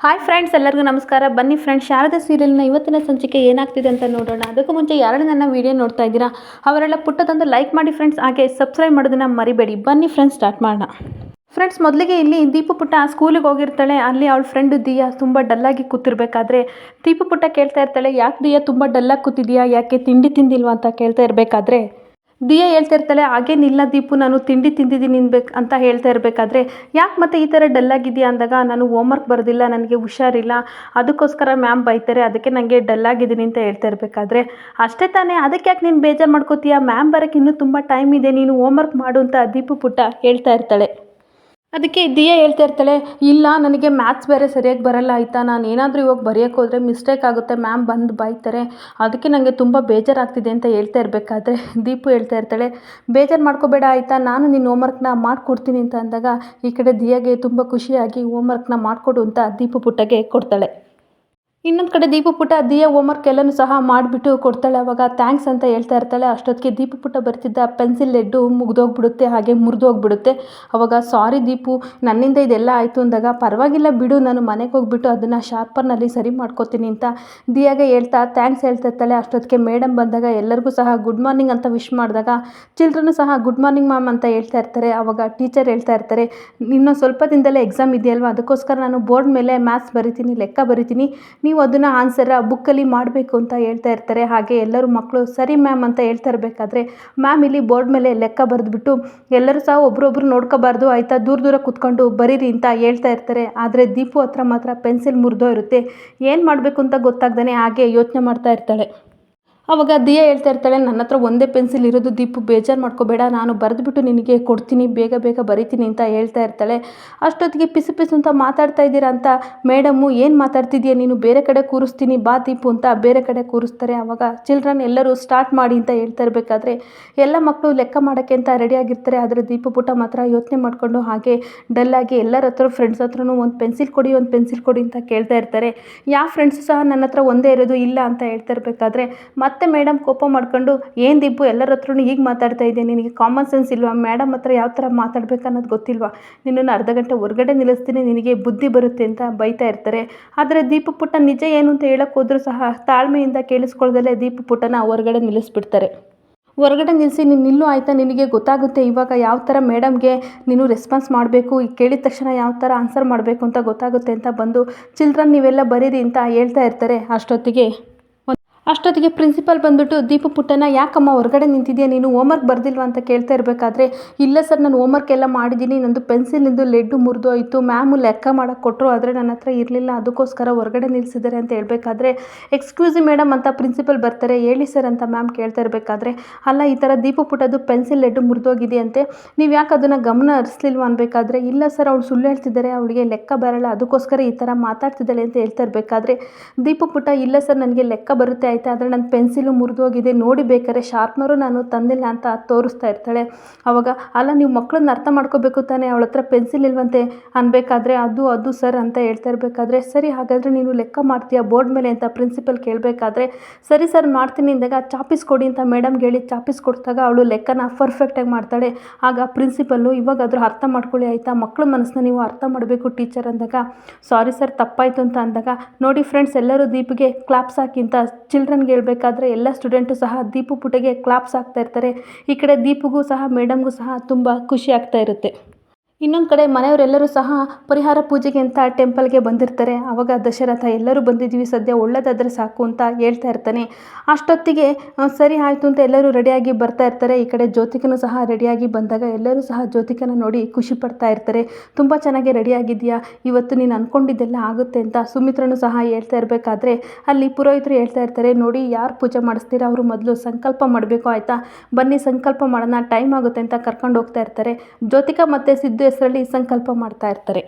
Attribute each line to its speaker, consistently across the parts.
Speaker 1: Hi friends ಎಲ್ಲರಿಗೂ ನಮಸ್ಕಾರ. ಬನ್ನಿ ಫ್ರೆಂಡ್ಸ್ ಶಾರದಾ ಸೀರಿಯಲ್ನ ಇವತ್ತಿನ ಸಂಚಿಕೆ ಏನಾಗ್ತಿದೆ ಅಂತ ನೋಡೋಣ. ಅದಕ್ಕೂ ಮುಂಚೆ ಯಾರು ನನ್ನ ವಿಡಿಯೋ ನೋಡ್ತಾ ಇದ್ದೀರಾ, ಅವರೆಲ್ಲ ಪುಟ್ಟದೊಂದು ಲೈಕ್ ಮಾಡಿ ಫ್ರೆಂಡ್ಸ್ ಹಾಗೆ ಸಬ್ಸ್ಕ್ರೈಬ್ ಮಾಡೋದನ್ನ ಮರಿಬೇಡಿ. ಬನ್ನಿ ಫ್ರೆಂಡ್ಸ್ ಸ್ಟಾರ್ಟ್ ಮಾಡೋಣ. ಫ್ರೆಂಡ್ಸ್ ಮೊದಲಿಗೆ ಇಲ್ಲಿ ದೀಪು ಪುಟ್ಟ ಸ್ಕೂಲಿಗೆ ಹೋಗಿರ್ತಾಳೆ. ಅಲ್ಲಿ ಅವಳ ಫ್ರೆಂಡ್ ದಿಯಾ ತುಂಬ ಡಲ್ಲಾಗಿ ಕೂತಿರ್ಬೇಕಾದ್ರೆ, ದೀಪು ಪುಟ್ಟ ಕೇಳ್ತಾ ಇರ್ತಾಳೆ, ಯಾಕೆ ದಿಯಾ ತುಂಬ ಡಲ್ಲಾಗಿ ಕೂತಿದ್ಯಾ, ಯಾಕೆ ತಿಂಡಿ ತಿಂದಿಲ್ವಾ ಅಂತ ಕೇಳ್ತಾ ಇರಬೇಕಾದ್ರೆ ದಿಯಾ ಹೇಳ್ತಾ ಇರ್ತಾಳೆ ಹಾಗೇನಿಲ್ಲ ದೀಪು, ನಾನು ತಿಂಡಿ ತಿಂದಿದ್ದೀನಿ ಅನ್ಬೇಕು ಅಂತ ಹೇಳ್ತಾ ಇರಬೇಕಾದ್ರೆ, ಯಾಕೆ ಮತ್ತೆ ಈ ಥರ ಡಲ್ಲಾಗಿದೆಯಾ ಅಂದಾಗ, ನಾನು ಹೋಮ್ವರ್ಕ್ ಬರೋದಿಲ್ಲ, ನನಗೆ ಹುಷಾರಿಲ್ಲ, ಅದಕ್ಕೋಸ್ಕರ ಮ್ಯಾಮ್ ಬೈತಾರೆ, ಅದಕ್ಕೆ ನನಗೆ ಡಲ್ಲಾಗಿದ್ದೀನಿ ಅಂತ ಹೇಳ್ತಾ ಇರಬೇಕಾದ್ರೆ. ಅಷ್ಟೇ ತಾನೇ, ಅದಕ್ಕೆ ಯಾಕೆ ನೀನು ಬೇಜಾರು ಮಾಡ್ಕೋತೀಯ? ಮ್ಯಾಮ್ ಬರೋಕ್ಕೆ ಇನ್ನೂ ತುಂಬ ಟೈಮ್ ಇದೆ, ನೀನು ಹೋಮ್ವರ್ಕ್ ಮಾಡು ಅಂತ ದೀಪು ಪುಟ್ಟ ಹೇಳ್ತಾ ಇರ್ತಾಳೆ. ಅದಕ್ಕೆ ದಿಯಾ ಹೇಳ್ತಾ ಇರ್ತಾಳೆ, ಇಲ್ಲ, ನನಗೆ ಮ್ಯಾಥ್ಸ್ ಬೇರೆ ಸರಿಯಾಗಿ ಬರಲ್ಲ, ಆಯಿತಾ? ನಾನು ಏನಾದರೂ ಇವಾಗ ಬರೆಯೋಕ್ಕೆ ಹೋದರೆ ಮಿಸ್ಟೇಕ್ ಆಗುತ್ತೆ ಮ್ಯಾಮ್ ಬಂದು ಬೈತಾರೆ. ಅದಕ್ಕೆ ನನಗೆ ತುಂಬ ಬೇಜಾರಾಗ್ತಿದೆ ಅಂತ ಹೇಳ್ತಾ ಇರಬೇಕಾದ್ರೆ ದೀಪು ಹೇಳ್ತಾ ಇರ್ತಾಳೆ, ಬೇಜಾರು ಮಾಡ್ಕೋಬೇಡ, ಆಯಿತಾ? ನಾನು ನಿನ್ನ ಹೋಮ್ವರ್ಕ್ನ ಮಾಡಿಕೊಡ್ತೀನಿ ಅಂತ ಅಂದಾಗ ಈ ಕಡೆ ದಿಯಾಗೆ ತುಂಬ ಖುಷಿಯಾಗಿ ಹೋಮ್ವರ್ಕ್ನ ಮಾಡಿಕೊಡು ಅಂತ ದೀಪು ಪುಟ್ಟಗೆ ಕೊಡ್ತಾಳೆ. ಇನ್ನೊಂದು ಕಡೆ ದೀಪು ಪುಟ್ಟ ದಿಯಾ ಹೋಮ್ವರ್ಕ್ ಎಲ್ಲನೂ ಸಹ ಮಾಡಿಬಿಟ್ಟು ಕೊಡ್ತಾಳೆ. ಅವಾಗ ಥ್ಯಾಂಕ್ಸ್ ಅಂತ ಹೇಳ್ತಾ ಇರ್ತಾಳೆ. ಅಷ್ಟೊತ್ತಿಗೆ ದೀಪು ಪುಟ್ಟ ಬರ್ತಿದ್ದ ಪೆನ್ಸಿಲ್ ಲೆಡ್ಡು ಮುಗ್ದೋಗ್ಬಿಡುತ್ತೆ, ಹಾಗೆ ಮುರಿದೋಗ್ಬಿಡುತ್ತೆ. ಅವಾಗ ಸಾರಿ ದೀಪು, ನನ್ನಿಂದ ಇದೆಲ್ಲ ಆಯಿತು ಅಂದಾಗ ಪರವಾಗಿಲ್ಲ ಬಿಡು, ನಾನು ಮನೆಗೆ ಹೋಗ್ಬಿಟ್ಟು ಅದನ್ನು ಶಾರ್ಪರ್ನಲ್ಲಿ ಸರಿ ಮಾಡ್ಕೋತೀನಿ ಅಂತ ದಿಯಾಗೆ ಹೇಳ್ತಾ ಥ್ಯಾಂಕ್ಸ್ ಹೇಳ್ತಾ ಇರ್ತಾಳೆ. ಅಷ್ಟೊತ್ತಿಗೆ ಮೇಡಮ್ ಬಂದಾಗ ಎಲ್ಲರಿಗೂ ಸಹ ಗುಡ್ ಮಾರ್ನಿಂಗ್ ಅಂತ ವಿಶ್ ಮಾಡಿದಾಗ ಚಿಲ್ಡ್ರನ್ನು ಸಹ ಗುಡ್ ಮಾರ್ನಿಂಗ್ ಮ್ಯಾಮ್ ಅಂತ ಹೇಳ್ತಾ ಇರ್ತಾರೆ. ಅವಾಗ ಟೀಚರ್ ಹೇಳ್ತಾ ಇರ್ತಾರೆ ಇನ್ನೂ ಸ್ವಲ್ಪ ದಿನದಲ್ಲೇ ಎಕ್ಸಾಮ್ ಇದೆಯಲ್ವ? ಅದಕ್ಕೋಸ್ಕರ ನಾನು ಬೋರ್ಡ್ ಮೇಲೆ ಮ್ಯಾಥ್ಸ್ ಬರಿತೀನಿ, ಲೆಕ್ಕ ಬರಿತೀನಿ. ನೀವು ಅದನ್ನು ಆನ್ಸರ್ ಬುಕ್ಕಲ್ಲಿ ಮಾಡಬೇಕು ಅಂತ ಹೇಳ್ತಾ ಇರ್ತಾರೆ. ಹಾಗೆ ಎಲ್ಲರೂ ಮಕ್ಕಳು ಸರಿ ಮ್ಯಾಮ್ ಅಂತ ಹೇಳ್ತಾ ಇರಬೇಕಾದ್ರೆ ಮ್ಯಾಮ್ ಇಲ್ಲಿ ಬೋರ್ಡ್ ಮೇಲೆ ಲೆಕ್ಕ ಬರೆದ್ಬಿಟ್ಟು ಎಲ್ಲರೂ ಸಹ ಒಬ್ರೊಬ್ರು ನೋಡ್ಕೋಬಾರ್ದು, ಆಯಿತಾ? ದೂರ ದೂರ ಕೂತ್ಕೊಂಡು ಬರೀರಿ ಅಂತ ಹೇಳ್ತಾ ಇರ್ತಾರೆ. ಆದರೆ ದೀಪು ಹತ್ರ ಮಾತ್ರ ಪೆನ್ಸಿಲ್ ಮುರಿದೋ ಇರುತ್ತೆ ಏನು ಮಾಡಬೇಕು ಅಂತ ಗೊತ್ತಾಗ್ದೇ ಹಾಗೆ ಯೋಚನೆ ಮಾಡ್ತಾ ಇರ್ತಾಳೆ. ಅವಾಗ ದಿಯಾ ಹೇಳ್ತಾ ಇರ್ತಾಳೆ, ನನ್ನ ಹತ್ರ ಒಂದೇ ಪೆನ್ಸಿಲ್ ಇರೋದು ದೀಪು, ಬೇಜಾರು ಮಾಡ್ಕೋಬೇಡ, ನಾನು ಬರೆದ್ಬಿಟ್ಟು ನಿನಗೆ ಕೊಡ್ತೀನಿ, ಬೇಗ ಬೇಗ ಬರಿತೀನಿ ಅಂತ ಹೇಳ್ತಾ ಇರ್ತಾಳೆ. ಅಷ್ಟೊತ್ತಿಗೆ ಪಿಸು ಪಿಸು ಅಂತ ಮಾತಾಡ್ತಾ ಇದ್ದೀರಾ ಅಂತ ಮೇಡಮ್ಮು ಏನು ಮಾತಾಡ್ತಿದ್ಯಾ ನೀನು ಬೇರೆ ಕಡೆ ಕೂರಿಸ್ತೀನಿ, ಬಾ ದೀಪು ಅಂತ ಬೇರೆ ಕಡೆ ಕೂರಿಸ್ತಾರೆ. ಆವಾಗ ಚಿಲ್ಡ್ರನ್ ಎಲ್ಲರೂ ಸ್ಟಾರ್ಟ್ ಮಾಡಿ ಅಂತ ಹೇಳ್ತಾ ಇರಬೇಕಾದ್ರೆ, ಎಲ್ಲ ಮಕ್ಕಳು ಲೆಕ್ಕ ಮಾಡೋಕ್ಕೆ ಅಂತ ರೆಡಿಯಾಗಿರ್ತಾರೆ ಆದರೆ ದೀಪು ಪುಟ ಮಾತ್ರ ಯೋಚನೆ ಮಾಡಿಕೊಂಡು ಹಾಗೆ ಡಲ್ಲಾಗಿ ಎಲ್ಲರ ಹತ್ರ ಫ್ರೆಂಡ್ಸ್ ಹತ್ರನೂ ಒಂದು ಪೆನ್ಸಿಲ್ ಕೊಡಿ, ಒಂದು ಪೆನ್ಸಿಲ್ ಕೊಡಿ ಅಂತ ಕೇಳ್ತಾ ಇರ್ತಾರೆ. ಯಾವ ಫ್ರೆಂಡ್ಸು ಸಹ ನನ್ನ ಹತ್ರ ಒಂದೇ ಇರೋದು ಇಲ್ಲ ಅಂತ ಹೇಳ್ತಾ ಇರಬೇಕಾದ್ರೆ, ಮತ್ತೆ ಮೇಡಮ್ ಕೋಪ ಮಾಡ್ಕೊಂಡು, ಏನು ದಿಬ್ಬು ಎಲ್ಲರ ಹತ್ರನೂ ಈಗ ಮಾತಾಡ್ತಾ ಇದ್ದೆ ನಿನಗೆ ಕಾಮನ್ ಸೆನ್ಸ್ ಇಲ್ವಾ? ಮೇಡಮ್ ಹತ್ರ ಯಾವ ಥರ ಮಾತಾಡ್ಬೇಕು ಅನ್ನೋದು ಗೊತ್ತಿಲ್ವಾ? ನಿನ್ನನ್ನು ಅರ್ಧ ಗಂಟೆ ಹೊರಗಡೆ ನಿಲ್ಲಿಸ್ತೀನಿ, ನಿನಗೆ ಬುದ್ಧಿ ಬರುತ್ತೆ ಅಂತ ಬೈತಾ ಇರ್ತಾರೆ. ಆದರೆ ದೀಪ ಪುಟ್ಟ ನಿಜ ಏನು ಅಂತ ಹೇಳಕ್ಕೆ ಹೋದರೂ ಸಹ ತಾಳ್ಮೆಯಿಂದ ಕೇಳಿಸ್ಕೊಳ್ದಲ್ಲೇ ದೀಪ ಪುಟ್ಟನ ಹೊರಗಡೆ ನಿಲ್ಲಿಸ್ಬಿಡ್ತಾರೆ. ಹೊರಗಡೆ ನಿಲ್ಲಿಸಿ ನೀನು ನಿಲ್ಲು ಆಯಿತಾ? ನಿನಗೆ ಗೊತ್ತಾಗುತ್ತೆ ಇವಾಗ ಯಾವ ಥರ ಮೇಡಮ್ಗೆ ನೀನು ರೆಸ್ಪಾನ್ಸ್ ಮಾಡಬೇಕು? ಕೇಳಿದ ತಕ್ಷಣ ಯಾವ ಥರ ಆನ್ಸರ್ ಮಾಡಬೇಕು ಅಂತ ಗೊತ್ತಾಗುತ್ತೆ ಅಂತ ಬಂದು, ಚಿಲ್ಡ್ರನ್ ನೀವೆಲ್ಲ ಬರೀರಿ ಅಂತ ಹೇಳ್ತಾ ಇರ್ತಾರೆ. ಅಷ್ಟೊತ್ತಿಗೆ ಅಷ್ಟೊತ್ತಿಗೆ ಪ್ರಿನ್ಸಿಪಲ್ ಬಂದ್ಬಿಟ್ಟು, ದೀಪು ಪುಟ್ಟನ ಯಾಕಮ್ಮ ಹೊರಗಡೆ ನಿಂತಿದ್ಯಾ? ನೀನು ಹೋಮ್ವರ್ಕ್ ಬರ್ದಿಲ್ವಾ ಅಂತ ಕೇಳ್ತಾ ಇರಬೇಕಾದ್ರೆ, ಇಲ್ಲ ಸರ್, ನಾನು ಹೋಮ್ವರ್ಕ್ ಎಲ್ಲ ಮಾಡಿದ್ದೀನಿ. ನಂದು ಪೆನ್ಸಿಲಿಂದು ಲೆಡ್ಡು ಮುರಿದೋಯ್ತು ಮ್ಯಾಮು ಲೆಕ್ಕ ಮಾಡೋಕ್ಕೆ ಕೊಟ್ಟರು ಆದರೆ ನನ್ನ ಹತ್ರ ಇರಲಿಲ್ಲ. ಅದಕ್ಕೋಸ್ಕರ ಹೊರಗಡೆ ನಿಲ್ಲಿಸಿದ್ದಾರೆ ಅಂತ ಹೇಳಬೇಕಾದ್ರೆ ಎಕ್ಸ್ಕ್ಯೂಸಿ ಮೇಡಮ್ ಅಂತ ಪ್ರಿನ್ಸಿಪಲ್ ಬರ್ತಾರೆ. ಹೇಳಿ ಸರ್ ಅಂತ ಮ್ಯಾಮ್ ಕೇಳ್ತಾ ಇರಬೇಕಾದ್ರೆ, ಅಲ್ಲ, ಈ ಥರ ದೀಪು ಪುಟ್ಟದು ಪೆನ್ಸಿಲ್ ಲೆಡ್ಡು ಮುರಿದೋಗಿದೆಯಂತೆ ನೀವು ಯಾಕೆ ಅದನ್ನು ಗಮನ ಹರಿಸ್ಲಿಲ್ವ ಅನ್ಬೇಕಾದ್ರೆ, ಇಲ್ಲ ಸರ್ ಅವಳು ಸುಳ್ಳು ಹೇಳ್ತಿದ್ದಾರೆ. ಅವಳಿಗೆ ಲೆಕ್ಕ ಬರಲ್ಲ. ಅದಕ್ಕೋಸ್ಕರ ಈ ಥರ ಮಾತಾಡ್ತಿದ್ದಾಳೆ ಅಂತ ಹೇಳ್ತಾ ಇರಬೇಕಾದ್ರೆ, ದೀಪು ಪುಟ್ಟ, ಇಲ್ಲ ಸರ್ ನನಗೆ ಲೆಕ್ಕ ಬರುತ್ತೆ. ಆಯಿತಾ? ಆದರೆ ನನ್ನ ಪೆನ್ಸಿಲು ಮುರಿದೋಗಿದೆ, ನೋಡಿ ಬೇಕಾದ್ರೆ ಶಾರ್ಪ್ನರು ನಾನು ತಂದಿಲ್ಲ ಅಂತ ತೋರಿಸ್ತಾ ಇರ್ತಾಳೆ. ಅವಾಗ, ಅಲ್ಲ, ನೀವು ಮಕ್ಕಳನ್ನ ಅರ್ಥ ಮಾಡ್ಕೋಬೇಕು ತಾನೇ? ಅವಳ ಹತ್ರ ಪೆನ್ಸಿಲ್ ಇಲ್ವಂತೆ ಅನ್ಬೇಕಾದ್ರೆ ಅದು ಅದು ಸರ್ ಅಂತ ಹೇಳ್ತಾ ಇರಬೇಕಾದ್ರೆ, ಸರಿ, ಹಾಗಾದರೆ ನೀನು ಲೆಕ್ಕ ಮಾಡ್ತೀಯಾ ಬೋರ್ಡ್ ಮೇಲೆ ಅಂತ ಪ್ರಿನ್ಸಿಪಲ್ ಕೇಳಬೇಕಾದ್ರೆ, ಸರಿ ಸರ್, ಮಾಡ್ತೀನಿ ಅಂದಾಗ ಚಾಪಿಸ್ ಕೊಡಿ ಅಂತ ಮೇಡಮ್ಗೆ ಹೇಳಿ ಚಾಪಿಸ್ ಕೊಡ್ತಾಗ ಅವಳು ಲೆಕ್ಕನ ಪರ್ಫೆಕ್ಟಾಗಿ ಮಾಡ್ತಾಳೆ. ಆಗ ಪ್ರಿನ್ಸಿಪಲ್ಲು, ಇವಾಗಾದರೂ ಅರ್ಥ ಮಾಡ್ಕೊಳ್ಳಿ ಆಯಿತಾ? ಮಕ್ಕಳ ಮನಸ್ಸನ್ನ ನೀವು ಅರ್ಥ ಮಾಡಬೇಕು ಟೀಚರ್ ಅಂದಾಗ. ಸಾರಿ ಸರ್, ತಪ್ಪಾಯಿತು ಅಂತ ಅಂದಾಗ, ನೋಡಿ ಫ್ರೆಂಡ್ಸ್, ಎಲ್ಲರೂ ದೀಪಿಗೆ ಕ್ಲಾಪ್ಸ್ ಹಾಕಿ ಅಂತ ಚಿಲ್ಡ್ರನ್ಗೆ ಹೇಳ್ಬೇಕಾದ್ರೆ ಎಲ್ಲ ಸ್ಟೂಡೆಂಟು ಸಹ ದೀಪು ಪುಟಗೆ ಕ್ಲಾಪ್ಸ್ ಹಾಕ್ತಾ ಇರ್ತಾರೆ. ಈ ಕಡೆ ದೀಪುಗೂ ಸಹ ಮೇಡಮ್ಗೂ ಸಹ ತುಂಬ ಖುಷಿ ಆಗ್ತಾ ಇರುತ್ತೆ. ಇನ್ನೊಂದು ಕಡೆ ಮನೆಯವರೆಲ್ಲರೂ ಸಹ ಪರಿಹಾರ ಪೂಜೆಗೆ ಅಂತ ಟೆಂಪಲ್ಗೆ ಬಂದಿರ್ತಾರೆ. ಆವಾಗ ದಶರಥ ಎಲ್ಲರೂ ಬಂದಿದ್ದೀವಿ. ಸದ್ಯ ಒಳ್ಳೆಯದಾದರೆ ಸಾಕು ಅಂತ ಹೇಳ್ತಾ ಇರ್ತಾನೆ. ಅಷ್ಟೊತ್ತಿಗೆ ಸರಿ ಆಯಿತು ಅಂತ ಎಲ್ಲರೂ ರೆಡಿಯಾಗಿ ಬರ್ತಾ ಇರ್ತಾರೆ. ಈ ಕಡೆ ಜ್ಯೋತಿಕನೂ ಸಹ ರೆಡಿಯಾಗಿ ಬಂದಾಗ ಎಲ್ಲರೂ ಸಹ ಜ್ಯೋತಿಕನ ನೋಡಿ ಖುಷಿ ಪಡ್ತಾ ಇರ್ತಾರೆ. ತುಂಬ ಚೆನ್ನಾಗಿ ರೆಡಿಯಾಗಿದೆಯಾ ಇವತ್ತು ನೀನು ಅಂದ್ಕೊಂಡಿದ್ದೆಲ್ಲ ಆಗುತ್ತೆ ಅಂತ ಸುಮಿತ್ರನು ಸಹ ಹೇಳ್ತಾ ಇರಬೇಕಾದ್ರೆ ಅಲ್ಲಿ ಪುರೋಹಿತರು ಹೇಳ್ತಾ ಇರ್ತಾರೆ, ನೋಡಿ, ಯಾರು ಪೂಜೆ ಮಾಡಿಸ್ತೀರಾ? ಅವರು ಮೊದಲು ಸಂಕಲ್ಪ ಮಾಡಬೇಕು, ಆಯಿತಾ? ಬನ್ನಿ, ಸಂಕಲ್ಪ ಮಾಡೋಣ. ಟೈಮ್ ಆಗುತ್ತೆ ಅಂತ ಕರ್ಕೊಂಡು ಹೋಗ್ತಾ ಇರ್ತಾರೆ. ಜ್ಯೋತಿಕ ಮತ್ತು ಸಿದ್ದು ಹೆಸರಲ್ಲಿ ಸಂಕಲ್ಪ ಮಾಡ್ತಾ ಇರ್ತಾರೆ.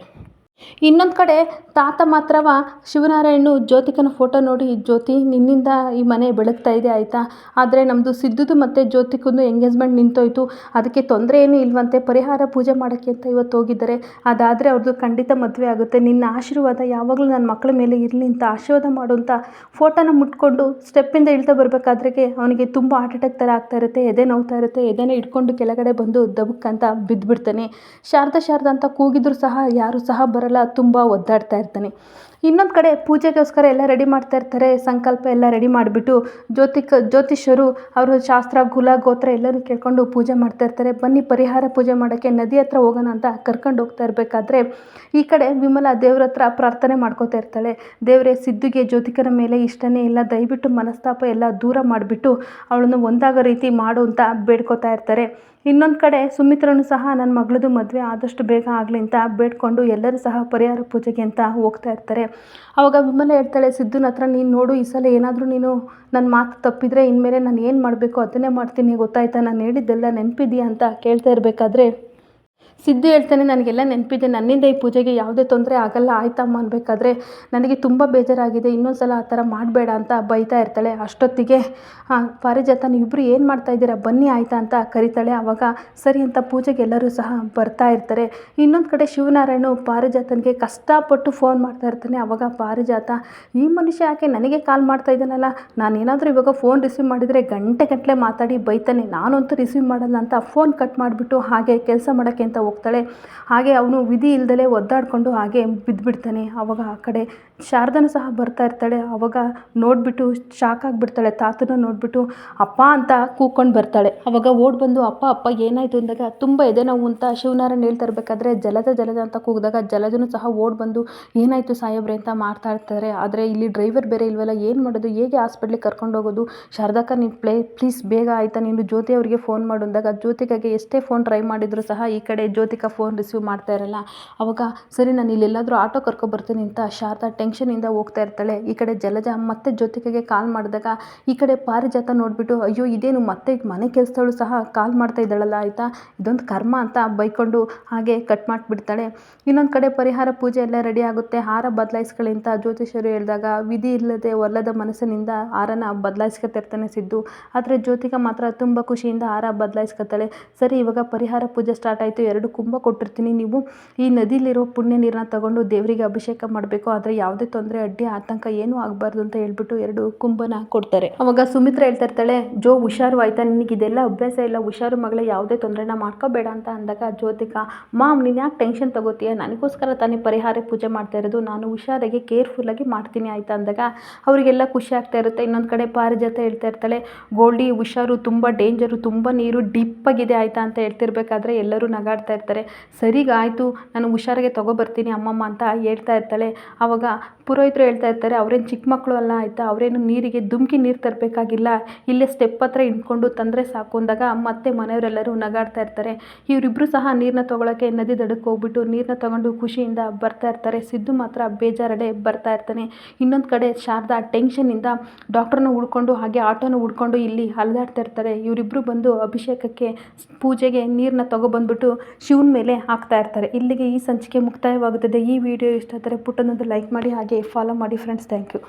Speaker 1: ಇನ್ನೊಂದು ಕಡೆ ತಾತ ಮಾತ್ರವ ಶಿವನಾರಾಯಣನು ಜ್ಯೋತಿಕನ ಫೋಟೋ ನೋಡಿ, ಜ್ಯೋತಿ, ನಿನ್ನಿಂದ ಈ ಮನೆ ಬೆಳಗ್ತಾ ಇದೆ, ಆಯಿತಾ? ಆದರೆ ನಮ್ಮದು ಸಿದ್ದುದು ಮತ್ತು ಜ್ಯೋತಿಕಂದು ಎಂಗೇಜ್ಮೆಂಟ್ ನಿಂತೋಯ್ತು. ಅದಕ್ಕೆ ತೊಂದರೆ ಏನೂ ಇಲ್ವಂತೆ, ಪರಿಹಾರ ಪೂಜೆ ಮಾಡೋಕ್ಕೆ ಅಂತ ಇವತ್ತು ಹೋಗಿದ್ದಾರೆ. ಅದಾದರೆ ಅವ್ರದ್ದು ಖಂಡಿತ ಮದುವೆ ಆಗುತ್ತೆ. ನಿನ್ನ ಆಶೀರ್ವಾದ ಯಾವಾಗಲೂ ನನ್ನ ಮಕ್ಕಳ ಮೇಲೆ ಇರಲಿ ಅಂತ ಆಶೀರ್ವಾದ ಮಾಡು ಅಂತ ಫೋಟೋನ ಮುಟ್ಕೊಂಡು ಸ್ಟೆಪ್ಪಿಂದ ಇಳ್ತಾ ಬರಬೇಕಾದ್ರೆ ಅವನಿಗೆ ತುಂಬ ಹಾರ್ಟ್ ಅಟ್ಯಾಕ್ ಥರ ಆಗ್ತಾ ಇರುತ್ತೆ, ಎದೆ ನೋವ್ತಾ ಇರುತ್ತೆ, ಎದೆನ ಇಟ್ಕೊಂಡು ಕೆಳಗಡೆ ಬಂದು ದಬಕ್ ಅಂತ ಬಿದ್ದುಬಿಡ್ತಾನೆ ಶಾರದಾ ಶಾರದಾ ಅಂತ ಕೂಗಿದ್ರು ಸಹ ಯಾರೂ ಸಹ ಬರಲ್ಲ. ಎಲ್ಲ ತುಂಬ ಒದ್ದಾಡ್ತಾ ಇರ್ತಾನೆ. ಇನ್ನೊಂದು ಕಡೆ ಪೂಜೆಗೋಸ್ಕರ ಎಲ್ಲ ರೆಡಿ ಮಾಡ್ತಾ ಇರ್ತಾರೆ, ಸಂಕಲ್ಪ ಎಲ್ಲ ರೆಡಿ ಮಾಡಿಬಿಟ್ಟು ಜ್ಯೋತಿಕ, ಜ್ಯೋತಿಷ್ಯರು ಅವರು ಶಾಸ್ತ್ರ ಕುಲ ಗೋತ್ರ ಎಲ್ಲರೂ ಕೇಳ್ಕೊಂಡು ಪೂಜೆ ಮಾಡ್ತಾ ಇರ್ತಾರೆ. ಬನ್ನಿ ಪರಿಹಾರ ಪೂಜೆ ಮಾಡೋಕ್ಕೆ ನದಿ ಹತ್ರ ಹೋಗೋಣ ಅಂತ ಕರ್ಕೊಂಡು ಹೋಗ್ತಾ ಇರಬೇಕಾದ್ರೆ ಈ ಕಡೆ ವಿಮಲ ದೇವ್ರ ಹತ್ರ ಪ್ರಾರ್ಥನೆ ಮಾಡ್ಕೋತಾ ಇರ್ತಾಳೆ. ದೇವರೇ, ಸಿದ್ದುಗೆ ಜ್ಯೋತಿಕರ ಮೇಲೆ ಇಷ್ಟನೇ ಇಲ್ಲ, ದಯವಿಟ್ಟು ಮನಸ್ತಾಪ ಎಲ್ಲ ದೂರ ಮಾಡಿಬಿಟ್ಟು ಅವಳನ್ನು ಒಂದಾಗೋ ರೀತಿ ಮಾಡು ಅಂತ ಬೇಡ್ಕೋತಾ ಇರ್ತಾರೆ. ಇನ್ನೊಂದು ಕಡೆ ಸುಮಿತ್ರನು ಸಹ ನನ್ನ ಮಗಳದು ಮದುವೆ ಆದಷ್ಟು ಬೇಗ ಆಗಲಿ ಅಂತ ಬೇಡ್ಕೊಂಡು ಎಲ್ಲರೂ ಸಹ ಪರಿಹಾರ ಪೂಜೆಗೆ ಅಂತ ಹೋಗ್ತಾ ಇರ್ತಾರೆ. ಆವಾಗ ವಿಮಲ ಹೇಳ್ತಾಳೆ ಸಿದ್ದುನ ಹತ್ರ ನೀನು ನೋಡು, ಈ ಸಲ ಏನಾದರೂ ನೀನು ನನ್ನ ಮಾತು ತಪ್ಪಿದರೆ ಇನ್ಮೇಲೆ ನಾನು ಏನು ಮಾಡಬೇಕು ಅದನ್ನೇ ಮಾಡ್ತೀನಿ, ಗೊತ್ತಾಯ್ತಾ? ನಾನು ಹೇಳಿದ್ದೆಲ್ಲ ನೆನಪಿದೆಯಾ? ಅಂತ ಕೇಳ್ತಾ ಇರಬೇಕಾದ್ರೆ ಸಿದ್ದು ಹೇಳ್ತಾನೆ, ನನಗೆಲ್ಲ ನೆನಪಿದೆ. ನನ್ನಿಂದ ಈ ಪೂಜೆಗೆ ಯಾವುದೇ ತೊಂದರೆ ಆಗಲ್ಲ. ಆಯ್ತಮ್ಮ ಅನ್ಬೇಕಾದ್ರೆ ನನಗೆ ತುಂಬ ಬೇಜಾರಾಗಿದೆ. ಇನ್ನೊಂದು ಸಲ ಆ ಥರ ಮಾಡಬೇಡ ಅಂತ ಬೈತಾ ಇರ್ತಾಳೆ ಅಷ್ಟೊತ್ತಿಗೆ. ಪಾರಿಜಾತ ನೀವಿಬ್ಬರು ಏನು ಮಾಡ್ತಾ ಇದ್ದೀರಾ? ಬನ್ನಿ ಆಯಿತಾ ಅಂತ ಕರಿತಾಳೆ. ಆವಾಗ ಸರಿ ಅಂತ ಪೂಜೆಗೆ ಎಲ್ಲರೂ ಸಹ ಬರ್ತಾ ಇರ್ತಾರೆ. ಇನ್ನೊಂದು ಕಡೆ ಶಿವನಾರಾಯಣು ಪಾರಿಜಾತನಿಗೆ ಕಷ್ಟಪಟ್ಟು ಫೋನ್ ಮಾಡ್ತಾ ಇರ್ತಾನೆ. ಆವಾಗ ಪಾರಿಜಾತ, ಈ ಮನುಷ್ಯ ಯಾಕೆ ನನಗೆ ಕಾಲ್ ಮಾಡ್ತಾ ಇದ್ದಾನಲ್ಲ? ನಾನೇನಾದರೂ ಇವಾಗ ಫೋನ್ ರಿಸೀವ್ ಮಾಡಿದರೆ ಗಂಟೆ ಗಟ್ಟಲೆ ಮಾತಾಡಿ ಬೈತಾನೆ. ನಾನಂತೂ ರಿಸೀವ್ ಮಾಡಲ್ಲ ಅಂತ ಫೋನ್ ಕಟ್ ಮಾಡಿಬಿಟ್ಟು ಹಾಗೆ ಕೆಲಸ ಮಾಡೋಕ್ಕೆ ಅಂತ ಹೋಗ್ತಾಳೆ. ಹಾಗೆ ಅವನು ವಿಧಿ ಇಲ್ಲದೆ ಒದ್ದಾಡಿಕೊಂಡು ಹಾಗೆ ಬಿದ್ದುಬಿಡ್ತಾನೆ ಆವಾಗ ಆ ಕಡೆ ಶಾರದನು ಸಹ ಬರ್ತಾ ಇರ್ತಾಳೆ. ಅವಾಗ ನೋಡಿಬಿಟ್ಟು ಶಾಕ್ ಆಗಿಬಿಡ್ತಾಳೆ. ತಾತನ ನೋಡಿಬಿಟ್ಟು ಅಪ್ಪ ಅಂತ ಕೂಕೊಂಡು ಬರ್ತಾಳೆ. ಆವಾಗ ಓಡಿ ಬಂದು, ಅಪ್ಪ ಅಪ್ಪ, ಏನಾಯಿತು? ಅಂದಾಗ ತುಂಬ ಎದೆ ನೋವು ಅಂತ ಶಿವನಾರಾಯಣ ಹೇಳ್ತಾ ಇರಬೇಕಾದ್ರೆ ಜಲದ ಜಲದ ಅಂತ ಕೂಗಿದಾಗ ಜಲಜನು ಸಹ ಓಡಿ ಬಂದು, ಏನಾಯಿತು ಸಾಹೇಬ್ರೆ? ಅಂತ ಮಾಡ್ತಾ ಇರ್ತಾರೆ. ಆದರೆ ಇಲ್ಲಿ ಡ್ರೈವರ್ ಬೇರೆ ಇಲ್ವಲ್ಲ, ಏನು ಮಾಡೋದು? ಹೇಗೆ ಹಾಸ್ಪಿಟ್ಲಿಗೆ ಕರ್ಕೊಂಡು ಹೋಗೋದು? ಶಾರದಾಕ ನೀನು ಪ್ಲೇ ಪ್ಲೀಸ್ ಬೇಗ ಆಯಿತಾ? ನೀನು ಜ್ಯೋತಿ ಅವರಿಗೆ ಫೋನ್ ಮಾಡು. ಅಂದಾಗ ಜ್ಯೋತಿಗಾಗಿ ಎಷ್ಟೇ ಫೋನ್ ಟ್ರೈ ಮಾಡಿದರೂ ಸಹ ಈ ಕಡೆ ಜ್ಯೋತಿಕಾ ಫೋನ್ ರಿಸೀವ್ ಮಾಡ್ತಾ ಇರಲ್ಲ. ಅವಾಗ, ಸರಿ, ನಾನು ಇಲ್ಲೆಲ್ಲಾದರೂ ಆಟೋ ಕರ್ಕೊಬರ್ತೀನಿ ಅಂತ ಶಾರದಾ ಟೆನ್ಷನಿಂದ ಹೋಗ್ತಾ ಇರ್ತಾಳೆ. ಈ ಕಡೆ ಜಲಜ ಮತ್ತೆ ಜ್ಯೋತಿಕೆಗೆ ಕಾಲ್ ಮಾಡಿದಾಗ, ಈ ಕಡೆ ಪಾರಿಜಾತ ನೋಡಿಬಿಟ್ಟು, ಅಯ್ಯೋ, ಇದೇನು ಮತ್ತೆ ಮನೆ ಕೆಲಸದವಳು ಸಹ ಕಾಲ್ ಮಾಡ್ತಾ ಇದ್ದಾಳಲ್ಲ, ಆಯಿತಾ? ಇದೊಂದು ಕರ್ಮ ಅಂತ ಬೈಕೊಂಡು ಹಾಗೆ ಕಟ್ ಮಾಡಿಬಿಡ್ತಾಳೆ. ಇನ್ನೊಂದು ಕಡೆ ಪರಿಹಾರ ಪೂಜೆ ಎಲ್ಲ ರೆಡಿ ಆಗುತ್ತೆ. ಹಾರ ಬದಲಾಯಿಸ್ಕೊಳ್ಳಿ ಅಂತ ಜ್ಯೋತಿಷರು ಹೇಳಿದಾಗ, ವಿಧಿ ಇಲ್ಲದೆ ಒಲ್ಲದ ಮನಸ್ಸಿನಿಂದ ಹಾರನ ಬದಲಾಯಿಸ್ಕೊತಿರ್ತಾನೆ ಸಿದ್ದು. ಆದರೆ ಜ್ಯೋತಿಕ ಮಾತ್ರ ತುಂಬ ಖುಷಿಯಿಂದ ಹಾರ ಬದಲಾಯಿಸ್ಕೊತಾಳೆ. ಸರಿ, ಇವಾಗ ಪರಿಹಾರ ಪೂಜೆ ಸ್ಟಾರ್ಟ್ ಆಯಿತು. ಎರಡು ಕುಂಭ ಕೊಟ್ಟಿರ್ತೀನಿ. ನೀವು ಈ ನದಿಲಿರೋ ಪುಣ್ಯ ನೀರನ್ನ ತಗೊಂಡು ದೇವರಿಗೆ ಅಭಿಷೇಕ ಮಾಡಬೇಕು. ಆದರೆ ಯಾವುದೇ ತೊಂದರೆ, ಅಡ್ಡಿ, ಆತಂಕ ಏನೂ ಆಗಬಾರ್ದು ಅಂತ ಹೇಳ್ಬಿಟ್ಟು ಎರಡು ಕುಂಭನ ಕೊಡ್ತಾರೆ. ಅವಾಗ ಸುಮಿತ್ರ ಹೇಳ್ತಾ ಇರ್ತಾಳೆ, ಜೋ, ಹುಷಾರು ಆಯ್ತಾ? ನಿನಗೆ ಇದೆಲ್ಲ ಅಭ್ಯಾಸ ಇಲ್ಲ. ಹುಷಾರು ಮಗಳೇ, ಯಾವುದೇ ತೊಂದರೆನ ಮಾಡ್ಕೋಬೇಡ ಅಂತ ಅಂದಾಗ ಜ್ಯೋತಿಕಾ, ಮಾಮ್, ನೀನು ಯಾಕೆ ಟೆನ್ಷನ್ ತಗೋತೀಯ? ನನಗೋಸ್ಕರ ತಾನೇ ಪರಿಹಾರ ಪೂಜೆ ಮಾಡ್ತಾ ಇರೋದು. ನಾನು ಹುಷಾರಾಗಿ ಕೇರ್ಫುಲ್ಲಾಗಿ ಮಾಡ್ತೀನಿ ಆಯ್ತಾ? ಅಂದಾಗ ಅವರಿಗೆಲ್ಲ ಖುಷಿ ಆಗ್ತಾ ಇರುತ್ತೆ. ಇನ್ನೊಂದು ಕಡೆ ಪಾರಿಜಾತ ಹೇಳ್ತಾ ಇರ್ತಾಳೆ, ಗೋಲ್ಡಿ, ಹುಷಾರು, ತುಂಬ ಡೇಂಜರು, ತುಂಬ ನೀರು ಡಿಪ್ ಆಗಿದೆ ಆಯ್ತಾ? ಅಂತ ಹೇಳ್ತಿರ್ಬೇಕಾದ್ರೆ ಎಲ್ಲರೂ ನಗಾಡ್ತಾ ಇರ್ತಾರೆ. ಸರಿಗಾಯಿತು ನಾನು ಹುಷಾರಾಗೆ ತೊಗೊಬರ್ತೀನಿ ಅಮ್ಮಮ್ಮ ಅಂತ ಹೇಳ್ತಾ ಇರ್ತಾಳೆ. ಆವಾಗ ಪುರೋಹಿತರು ಹೇಳ್ತಾ ಇರ್ತಾರೆ, ಅವ್ರೇನು ಚಿಕ್ಕ ಮಕ್ಕಳು ಅಲ್ಲ ಆಯಿತಾ? ಅವರೇನು ನೀರಿಗೆ ಧುಮುಕಿ ನೀರು ತರಬೇಕಾಗಿಲ್ಲ? ಇಲ್ಲೇ ಸ್ಟೆಪ್ ಹತ್ರ ಇಟ್ಕೊಂಡು ತಂದರೆ ಸಾಕು ಅಂದಾಗ ಮತ್ತೆ ಮನೆಯವರೆಲ್ಲರೂ ನಗಾಡ್ತಾ ಇರ್ತಾರೆ. ಇವರಿಬ್ಬರು ಸಹ ನೀರನ್ನ ತೊಗೊಳಕ್ಕೆ ನದಿ ದಡಕ್ಕೆ ಹೋಗ್ಬಿಟ್ಟು ನೀರನ್ನ ತಗೊಂಡು ಖುಷಿಯಿಂದ ಬರ್ತಾ ಇರ್ತಾರೆ. ಸಿದ್ದು ಮಾತ್ರ ಬೇಜಾರಡೆ ಬರ್ತಾ ಇರ್ತಾನೆ. ಇನ್ನೊಂದು ಕಡೆ ಶಾರದಾ ಟೆನ್ಷನಿಂದ ಡಾಕ್ಟ್ರನ್ನ ಹುಡ್ಕೊಂಡು ಹಾಗೆ ಆಟೋನ ಹುಡ್ಕೊಂಡು ಇಲ್ಲಿ ಅಲೆದಾಡ್ತಾ ಇರ್ತಾರೆ. ಇವರಿಬ್ಬರು ಬಂದು ಅಭಿಷೇಕಕ್ಕೆ ಪೂಜೆಗೆ ನೀರನ್ನ ತೊಗೊಬಂದ್ಬಿಟ್ಟು ಶಿವನ ಮೇಲೆ ಹಾಕ್ತಾ ಇರ್ತಾರೆ. ಇಲ್ಲಿಗೆ ಈ ಸಂಚಿಕೆ ಮುಕ್ತಾಯವಾಗುತ್ತದೆ. ಈ ವಿಡಿಯೋ ಇಷ್ಟ ಆದರೆ ಪುಟ್ಟನೊಂದು ಲೈಕ್ ಮಾಡಿ ಹಾಗೆ ಫಾಲೋ ಮಾಡಿ ಫ್ರೆಂಡ್ಸ್ ಥ್ಯಾಂಕ್ ಯು